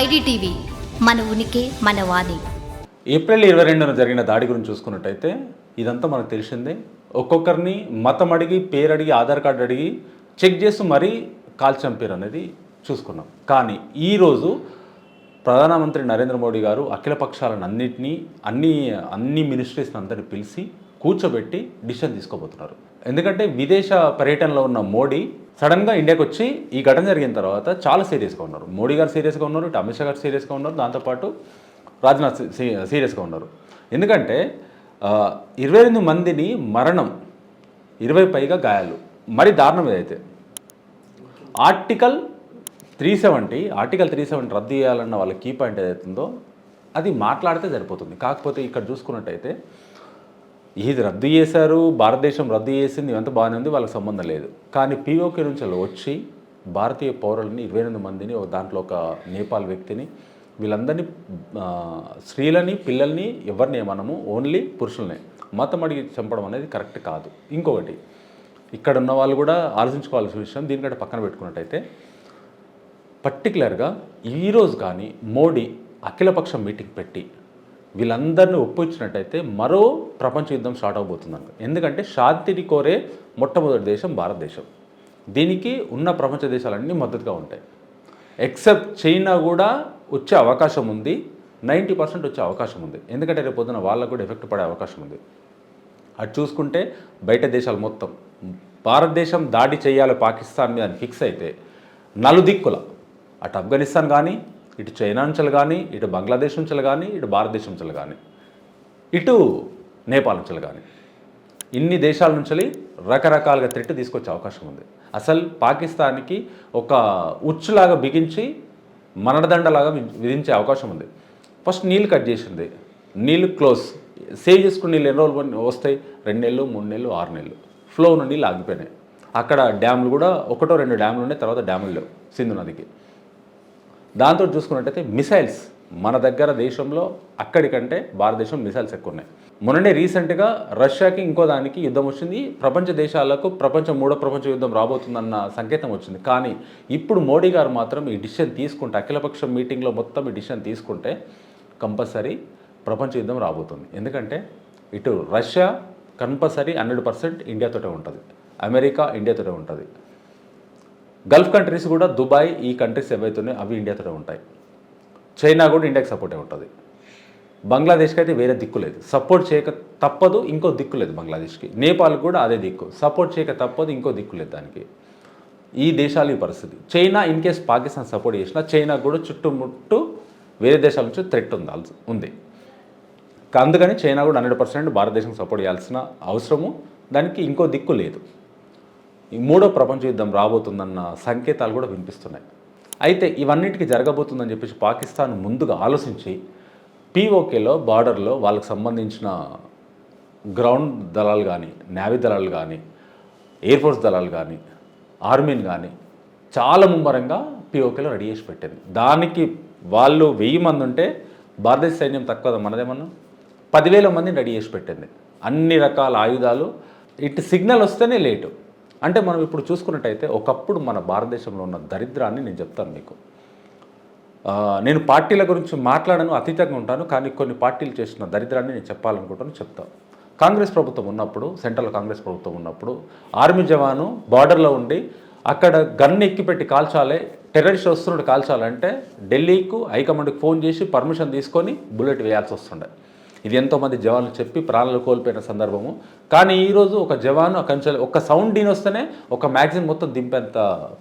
IDTV మన ఉనికి మన వాణి. ఏప్రిల్ ఇరవై రెండున జరిగిన దాడి గురించి చూసుకున్నట్టయితే ఇదంతా మనకు తెలిసిందే. ఒక్కొక్కరిని మతం అడిగి పేరు అడిగి ఆధార్ కార్డు అడిగి చెక్ చేసి మరీ కాల్ చంపారు అనేది చూసుకున్నాం. కానీ ఈరోజు ప్రధానమంత్రి నరేంద్ర మోడీ గారు అఖిల పక్షాలను అన్నింటినీ అన్ని అన్ని మినిస్ట్రీస్ని అందరినీ పిలిచి కూర్చోబెట్టి డిసిషన్ తీసుకోబోతున్నారు. ఎందుకంటే విదేశ పర్యటనలో ఉన్న మోడీ సడన్గా ఇండియాకి వచ్చి ఈ ఘటన జరిగిన తర్వాత చాలా సీరియస్గా ఉన్నారు. మోడీ గారు సీరియస్గా ఉన్నారు ఇటు అమిత్ షా గారు సీరియస్గా ఉన్నారు దాంతోపాటు రాజ్నాథ్ సీ సీరియస్గా ఉన్నారు. ఎందుకంటే ఇరవై ఎనిమిది మందిని మరణం ఇరవై పైగా గాయాలు. మరి దారుణం ఏదైతే? Article three seventy article three seventy రద్దు చేయాలన్న వాళ్ళ కీ పాయింట్ ఏదైతుందో అది మాట్లాడితే సరిపోతుంది. కాకపోతే ఇక్కడ చూసుకున్నట్టయితే ఇది రద్దు చేశారు భారతదేశం రద్దు చేసింది ఇవంతా బాగానే ఉంది వాళ్ళకి సంబంధం లేదు. కానీ పీఓకే నుంచి వచ్చి భారతీయ పౌరులని ఇరవై ఎనిమిది మందిని ఒక దాంట్లో ఒక నేపాల్ వ్యక్తిని వీళ్ళందరినీ స్త్రీలని పిల్లల్ని ఎవరిని మనము ఓన్లీ పురుషులనే. మతం అడిగి చంపడం అనేది కరెక్ట్ కాదు. ఇంకొకటి ఇక్కడ ఉన్న వాళ్ళు కూడా ఆలోచించుకోవాల్సిన విషయం దీనికంటే పక్కన పెట్టుకున్నట్టయితే పర్టికులర్గా ఈరోజు కానీ మోడీ అఖిలపక్ష మీటింగ్ పెట్టి వీళ్ళందరినీ ఒప్పించినట్టయితే మరో ప్రపంచ యుద్ధం స్టార్ట్ అవబోతుందంట. ఎందుకంటే శాంతిని కోరే మొట్టమొదటి దేశం భారతదేశం. దీనికి ఉన్న ప్రపంచ దేశాలన్నీ మద్దతుగా ఉంటాయి. ఎక్సెప్ట్ చైనా కూడా వచ్చే అవకాశం ఉంది. నైంటీ పర్సెంట్ వచ్చే అవకాశం ఉంది. ఎందుకంటే రేపు పొద్దున వాళ్ళకు కూడా ఎఫెక్ట్ పడే అవకాశం ఉంది. అటు చూసుకుంటే బయట దేశాలు మొత్తం. భారతదేశం దాడి చేయాలి పాకిస్తాన్ మీద అని ఫిక్స్ అయితే నలుదిక్కుల. అటు ఆఫ్ఘనిస్తాన్ కానీ ఇటు చైనా అంచెలు కానీ ఇటు బంగ్లాదేశ్ అంచెలు కానీ ఇటు భారతదేశం అంచెలు కానీ ఇటు నేపాల్ అంచెలు కానీ ఇన్ని దేశాల నుంచి రకరకాలుగా త్రెట్ తీసుకొచ్చే అవకాశం ఉంది. అసలు పాకిస్తాన్కి ఒక ఉచ్చులాగా బిగించి మరణదండలాగా విధించే అవకాశం ఉంది. ఫస్ట్ నీళ్ళు కట్ చేసింది. నీళ్ళు క్లోజ్. సేవ్ చేసుకుని నీళ్ళు ఎన్ని రోజులు వస్తాయి? రెండు నెలలు మూడు నెలలు ఆరు నెలలు. ఫ్లో ఉన్న నీళ్ళు ఆగిపోయినాయి అక్కడ డ్యాములు కూడా ఒకటో రెండు డ్యాములు ఉన్నాయి తర్వాత డ్యాములు లేవు సింధు నదికి. దాంతో చూసుకున్నట్టయితే మిసైల్స్ మన దగ్గర దేశంలో అక్కడికంటే భారతదేశం మిసైల్స్ ఎక్కువ ఉన్నాయి మొన్ననే రీసెంట్గా రష్యాకి ఇంకో దానికి యుద్ధం వచ్చింది. ప్రపంచ దేశాలకు ప్రపంచ మూడో ప్రపంచ యుద్ధం రాబోతుందన్న సంకేతం వచ్చింది. కానీ ఇప్పుడు మోడీ గారు మాత్రం ఈ డిసిషన్ తీసుకుంటే అఖిలపక్షం మీటింగ్లో మొత్తం ఈ డిసిషన్ తీసుకుంటే కంపల్సరీ ప్రపంచ యుద్ధం రాబోతుంది. ఎందుకంటే ఇటు రష్యా కంపల్సరీ హండ్రెడ్ పర్సెంట్ ఇండియాతోటే ఉంటుంది. అమెరికా ఇండియాతోటే ఉంటుంది. గల్ఫ్ కంట్రీస్ కూడా దుబాయ్ ఈ కంట్రీస్ ఏవైతున్నాయో అవి ఇండియాతోనే ఉంటాయి. చైనా కూడా ఇండియాకి సపోర్టే ఉంటుంది. బంగ్లాదేశ్కి అయితే వేరే దిక్కు లేదు. సపోర్ట్ చేయక తప్పదు ఇంకో దిక్కు లేదు బంగ్లాదేశ్కి. నేపాల్ కూడా అదే దిక్కు. సపోర్ట్ చేయక తప్పదు ఇంకో దిక్కు లేదు దానికి. ఈ దేశాలు ఈ పరిస్థితి. China in case Pakistan support చేసినా చైనా కూడా చుట్టుముట్టు వేరే దేశాల నుంచి థ్రెట్ ఉంది ఉంది. అందుకని చైనా కూడా హండ్రెడ్ పర్సెంట్ భారతదేశం సపోర్ట్ చేయాల్సిన అవసరము. దానికి ఇంకో దిక్కు లేదు. ఈ మూడో ప్రపంచ యుద్ధం రాబోతుందన్న సంకేతాలు కూడా వినిపిస్తున్నాయి. అయితే ఇవన్నిటికీ జరగబోతుందని చెప్పేసి పాకిస్తాన్ ముందుగా ఆలోచించి పీఓకేలో బార్డర్లో వాళ్ళకి సంబంధించిన గ్రౌండ్ దళాలు కానీ నేవీ దళాలు కానీ ఎయిర్ ఫోర్స్ దళాలు కానీ ఆర్మీని కానీ చాలా ముమ్మరంగా పీఓకేలో రెడీ చేసి పెట్టింది. దానికి వాళ్ళు వెయ్యి మంది ఉంటే భారతదేశ సైన్యం తక్కువ మనదేమన్నా? పదివేల మందిని రెడీ చేసి పెట్టింది. అన్ని రకాల ఆయుధాలు. ఇటు సిగ్నల్ వస్తేనే లేటు. అంటే మనం ఇప్పుడు చూసుకున్నట్టయితే ఒకప్పుడు మన భారతదేశంలో ఉన్న దరిద్రాన్ని నేను చెప్తాను మీకు. నేను పార్టీల గురించి మాట్లాడను అతీతంగా ఉంటాను కానీ కొన్ని పార్టీలు చేసిన దరిద్రాన్ని నేను చెప్పాలనుకుంటాను చెప్తాను కాంగ్రెస్ ప్రభుత్వం ఉన్నప్పుడు సెంట్రల్ కాంగ్రెస్ ప్రభుత్వం ఉన్నప్పుడు ఆర్మీ జవాను బార్డర్లో ఉండి అక్కడ గన్ ఎక్కిపెట్టి కాల్చాలి టెర్రరిస్ట్ వస్తున్నట్టు కాల్చాలంటే ఢిల్లీకు హైకమాండ్కి ఫోన్ చేసి పర్మిషన్ తీసుకొని బుల్లెట్ వేయాల్సి వస్తుండే. ఇది ఎంతోమంది జవాన్లు చెప్పి ప్రాణాలు కోల్పోయిన సందర్భము. కానీ ఈరోజు ఒక జవాను అక్కడి నుంచి ఒక సౌండ్ డీన్ వస్తేనే ఒక మ్యాగజిన్ మొత్తం దింపేంత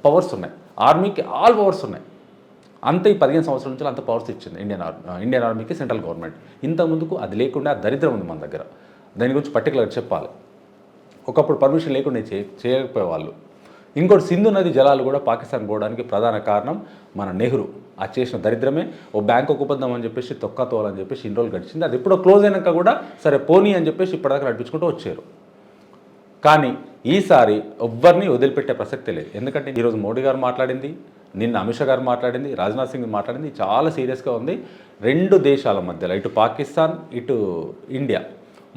పవర్స్ ఉన్నాయి. ఆర్మీకి ఆల్ పవర్స్ ఉన్నాయి. అంత ఈ పదిహేను సంవత్సరాల నుంచి అంత పవర్స్ ఇచ్చింది ఇండియన్ ఆర్మీ ఇండియన్ ఆర్మీకి సెంట్రల్ గవర్నమెంట్ ఇంత ముందుకు అది లేకుండా దరిద్రం ఉంది మన దగ్గర. దాని గురించి పర్టికులర్గా చెప్పాలి. ఒకప్పుడు పర్మిషన్ లేకుండా చే చేయకపోయేవాళ్ళు. ఇంకోటి సింధు నది జలాలు కూడా పాకిస్తాన్ పోవడానికి ప్రధాన కారణం మన నెహ్రూ. ఆ చేసిన దరిద్రమే. ఓ బ్యాంక్ ఒప్పుకుందాం అని చెప్పేసి తొక్కతోలని చెప్పేసి ఇన్ని రోజులు గడిచింది. అది ఎప్పుడో క్లోజ్ అయినాక కూడా సరే పోనీ అని చెప్పేసి ఇప్పటిదాకా నడిపించుకుంటూ వచ్చారు. కానీ ఈసారి ఎవ్వరిని వదిలిపెట్టే ప్రసక్తే లేదు. ఎందుకంటే ఈరోజు మోడీ గారు మాట్లాడింది నిన్న అమిత్ షా గారు మాట్లాడింది రాజ్నాథ్ సింగ్ మాట్లాడింది చాలా సీరియస్గా ఉంది. రెండు దేశాల మధ్యలో ఇటు పాకిస్తాన్ ఇటు ఇండియా.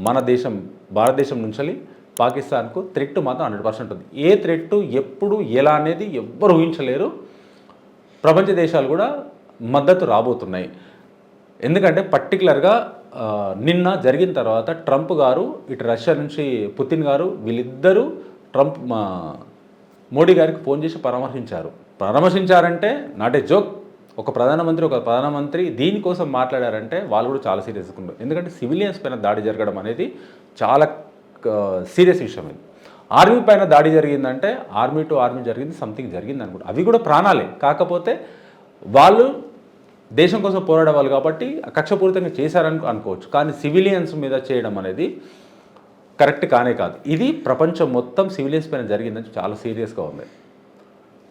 మన దేశం భారతదేశం నుంచి పాకిస్తాన్కు థ్రెట్ మాత్రం హండ్రెడ్ పర్సెంట్ ఉంది. ఏ థ్రెట్ ఎప్పుడు ఎలా అనేది ఎవ్వరు ఊహించలేరు. ప్రపంచ దేశాలు కూడా మద్దతు రాబోతున్నాయి. ఎందుకంటే పర్టికులర్గా నిన్న జరిగిన తర్వాత ట్రంప్ గారు ఇటు రష్యా నుంచి పుతిన్ గారు వీళ్ళిద్దరూ ట్రంప్ మా మోడీ గారికి ఫోన్ చేసి పరామర్శించారు. పరామర్శించారంటే నాట్ ఏ జోక్ ఒక ప్రధానమంత్రి ఒక ప్రధానమంత్రి దీనికోసం మాట్లాడారంటే వాళ్ళు కూడా చాలా సీరియస్ ఉన్నారు. ఎందుకంటే సివిలియన్స్ పైన దాడి జరగడం అనేది చాలా సీరియస్ విషయం ఇది. ఆర్మీ పైన దాడి జరిగిందంటే ఆర్మీ టు ఆర్మీ జరిగింది సంథింగ్ జరిగింది అనుకుంటా. అవి కూడా ప్రాణాలే. కాకపోతే వాళ్ళు దేశం కోసం పోరాడే వాళ్ళు కాబట్టి కక్షపూరితంగా చేశారని అనుకోవచ్చు. కానీ సివిలియన్స్ మీద చేయడం అనేది కరెక్ట్ కానే కాదు. ఇది ప్రపంచం మొత్తం సివిలియన్స్ పైన జరిగిందని చాలా సీరియస్గా ఉంది.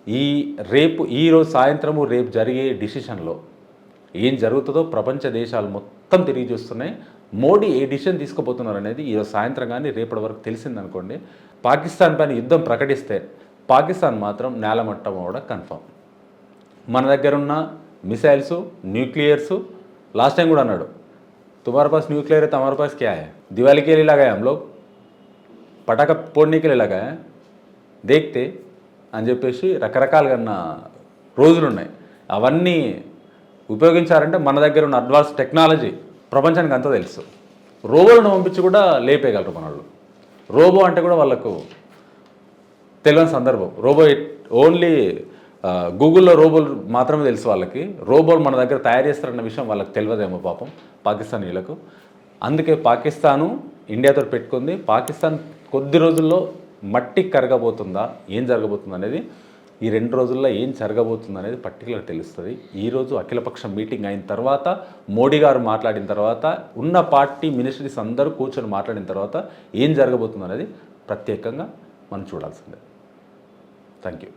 ఈ రేపు ఈరోజు సాయంత్రము రేపు జరిగే డిసిషన్లో ఏం జరుగుతుందో ప్రపంచ దేశాలు మొత్తం తిరిగి చూస్తున్నాయి. మోడీ ఏ డిసిషన్ తీసుకోబోతున్నారు అనేది ఈరోజు సాయంత్రం కానీ రేపటి వరకు తెలిసిందనుకోండి పాకిస్తాన్ పైన యుద్ధం ప్రకటిస్తే పాకిస్తాన్ మాత్రం నేలమట్టం కూడా కన్ఫర్మ్ మన దగ్గర ఉన్న మిసైల్స్ న్యూక్లియర్స్ లాస్ట్ టైం కూడా అన్నాడు तुम्हारे पास न्यूक्लियर है तो हमारे पास क्या है दिवाली के लिए लगाए हम लोग పటాక फोड़ने के लिए लगाए देखते అని చెప్పేసి రకరకాలుగా అన్న రోజులు ఉన్నాయి అవన్నీ ఉపయోగించారంటే మన దగ్గర ఉన్న అడ్వాన్స్ టెక్నాలజీ ప్రపంచానికి అంతా తెలుసు. రోబోలను పంపించి కూడా లేపేయగలరు మన వాళ్ళు రోబో అంటే కూడా వాళ్ళకు తెలియని సందర్భం. రోబో ఓన్లీ గూగుల్లో రోబోలు మాత్రమే తెలుసు వాళ్ళకి. రోబోలు మన దగ్గర తయారు చేస్తారన్న విషయం వాళ్ళకి తెలియదేమో పాపం పాకిస్తానీలకు అందుకే పాకిస్తాను ఇండియాతో పెట్టుకుంది. పాకిస్తాన్ కొద్ది రోజుల్లో మట్టి కరగబోతుందా? ఏం జరగబోతుంది అనేది ఈ రెండు రోజుల్లో ఏం జరగబోతుంది అనేది పర్టికులర్ తెలుస్తుంది. ఈరోజు అఖిలపక్షం మీటింగ్ అయిన తర్వాత మోడీ గారు మాట్లాడిన తర్వాత ఉన్న పార్టీ మినిస్ట్రీస్ అందరూ కూర్చొని మాట్లాడిన తర్వాత ఏం జరగబోతుంది అనేది ప్రత్యేకంగా మనం చూడాల్సిందే. Thank you